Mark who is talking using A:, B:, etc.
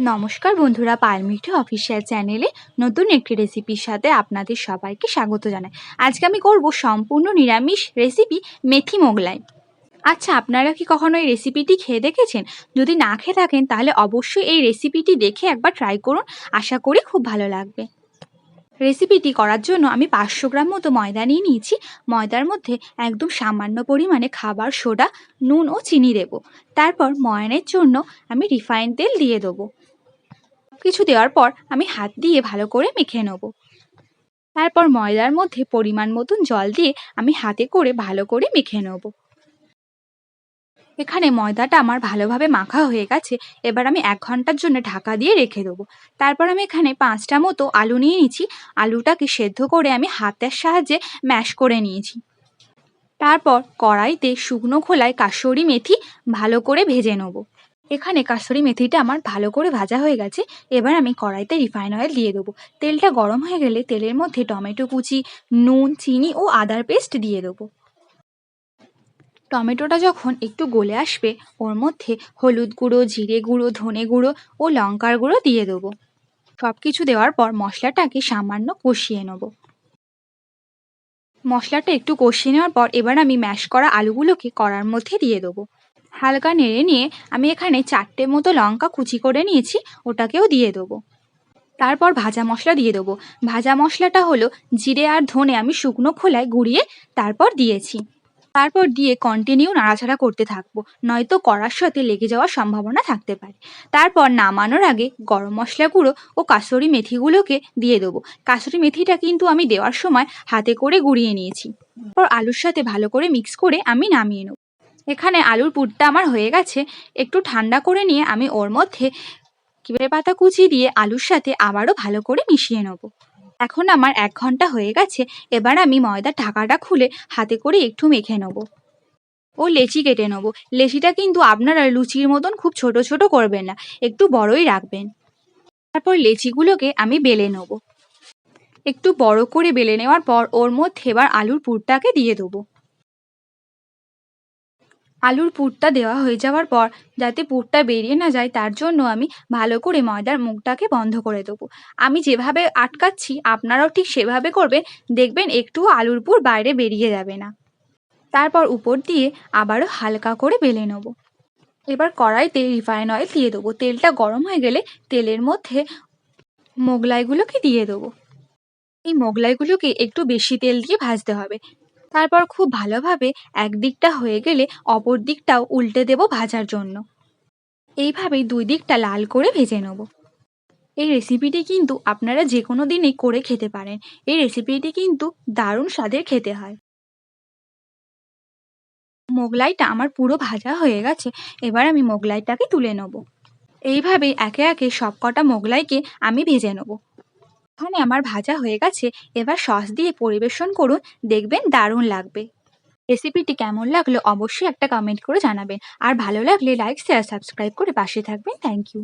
A: নমস্কার বন্ধুরা পালমিঠি অফিসিয়াল চ্যানেলে নতুন একটি রেসিপির সাথে আপনাদের সবাইকে স্বাগত জানাই। আজকে আমি করব সম্পূর্ণ নিরামিষ রেসিপি মেথি মোগলাই। আচ্ছা আপনারা কি কখনো এই রেসিপিটি খেয়ে দেখেছেন? যদি না খেয়ে থাকেন, তাহলে অবশ্যই এই রেসিপিটি দেখে একবার ট্রাই করুন। আশা করি খুব ভালো লাগবে। রেসিপিটি করার জন্য আমি পাঁচশো গ্রাম মতো ময়দা নিয়ে নিয়েছি। ময়দার মধ্যে একদম সামান্য পরিমাণে খাবার, সোডা, নুন ও চিনি দেব। তারপর ময়নের জন্য আমি রিফাইন তেল দিয়ে দেবো। কিছু দেওয়ার পর আমি হাত দিয়ে ভালো করে মেখে নেব। তারপর ময়দার মধ্যে পরিমাণ মতন জল দিয়ে আমি হাতে করে ভালো করে মেখে নেব। এখানে ময়দাটা আমার ভালোভাবে মাখা হয়ে গেছে, এবার আমি এক ঘণ্টার জন্য ঢাকা দিয়ে রেখে দেবো। তারপর আমি এখানে পাঁচটা মতো আলু নিয়ে নিয়েছি, আলুটাকে সেদ্ধ করে আমি হাতের সাহায্যে ম্যাশ করে নিয়েছি। তারপর কড়াইতে শুকনো খোলায় কাসরি মেথি ভালো করে ভেজে নেব। এখানে কাসুরি মেথিটা আমার ভালো করে ভাজা হয়ে গেছে, এবার আমি কড়াইতে রিফাইন অয়েল দিয়ে দেবো। তেলটা গরম হয়ে গেলে তেলের মধ্যে টমেটো কুচি, নুন, চিনি ও আদার পেস্ট দিয়ে দেবো। টমেটোটা যখন একটু গলে আসবে, ওর মধ্যে হলুদ গুঁড়ো, জিরে গুঁড়ো, ধনে গুঁড়ো ও লঙ্কার গুঁড়ো দিয়ে দেবো। সব কিছু দেওয়ার পর মশলাটাকে সামান্য কষিয়ে নেব। মশলাটা একটু কষিয়ে নেওয়ার পর এবার আমি ম্যাশ করা আলুগুলোকে কড়ার মধ্যে দিয়ে দেবো। হালকা নেড়ে নিয়ে আমি এখানে চারটে মতো লঙ্কা কুচি করে নিয়েছি, ওটাকেও দিয়ে দেবো। তারপর ভাজা মশলা দিয়ে দেবো। ভাজা মশলাটা হলো জিরে আর ধনে আমি শুকনো খোলায় গুঁড়িয়ে তারপর দিয়েছি। তারপর দিয়ে কন্টিনিউ নাড়াচাড়া করতে থাকব, নয়তো কড়ার সাথে লেগে যাওয়ার সম্ভাবনা থাকতে পারে। তারপর নামানোর আগে গরম মশলা গুঁড়ো ও কাসুরি মেথিগুলোকে দিয়ে দেবো। কাসুরি মেথিটা কিন্তু আমি দেওয়ার সময় হাতে করে গুঁড়িয়ে নিয়েছি। তারপর আলুর সাথে ভালো করে মিক্স করে আমি নামিয়ে নেব। এখানে আলুর পুরটা আমার হয়ে গেছে। একটু ঠান্ডা করে নিয়ে আমি ওর মধ্যে কিবে পাতা কুচি দিয়ে আলুর সাথে আবারও ভালো করে মিশিয়ে নেব। এখন আমার এক ঘণ্টা হয়ে গেছে, এবার আমি ময়দার ঢাকাটা খুলে হাতে করে একটু মেখে নেব। ও লেচি কেটে নেব। লেচিটা কিন্তু আপনারা লুচির মতন খুব ছোট ছোট করবেন না, একটু বড়ই রাখবেন। তারপর লেচিগুলোকে আমি বেলে নেব। একটু বড় করে বেলে নেওয়ার পর ওর মধ্যে এবার আলুর পুরটাকে দিয়ে দেবো। আলুর পুরটা দেওয়া হয়ে যাওয়ার পর যাতে পুরটা বেরিয়ে না যায়, তার জন্য আমি ভালো করে ময়দার মুখটাকে বন্ধ করে দেবো। আমি যেভাবে আটকাচ্ছি, আপনারাও ঠিক সেভাবে করবেন। দেখবেন একটুও আলুর পুর বাইরে বেরিয়ে যাবে না। তারপর উপর দিয়ে আবারও হালকা করে বেলে নেব। এবার কড়াইতে রিফাইন অয়েল দিয়ে দেবো। তেলটা গরম হয়ে গেলে তেলের মধ্যে মোগলাইগুলোকে দিয়ে দেবো। এই মোগলাইগুলোকে একটু বেশি তেল দিয়ে ভাজতে হবে। তারপর খুব ভালোভাবে এক দিকটা হয়ে গেলে অপর দিকটাও উল্টে দেব ভাজার জন্য। এইভাবেই দুই দিকটা লাল করে ভেজে নেব। এই রেসিপিটি কিন্তু আপনারা যে কোনো দিনই করে খেতে পারেন। এই রেসিপিটি কিন্তু দারুণ স্বাদের খেতে হয়। মোগলাইটা আমার পুরো ভাজা হয়ে গেছে। এবার আমি মোগলাইটাকে তুলে নেব। এইভাবেই একে একে সব কটা মোগলাইকে আমি ভেজে নেব। এখানে আমার ভাজা হয়ে গেছে, এবার সস দিয়ে পরিবেশন করুন, দেখবেন দারুণ লাগবে। রেসিপিটি কেমন লাগল অবশ্যই একটা কমেন্ট করে জানাবেন। আর ভালো লাগলে লাইক শেয়ার সাবস্ক্রাইব করে পাশে থাকবেন। Thank you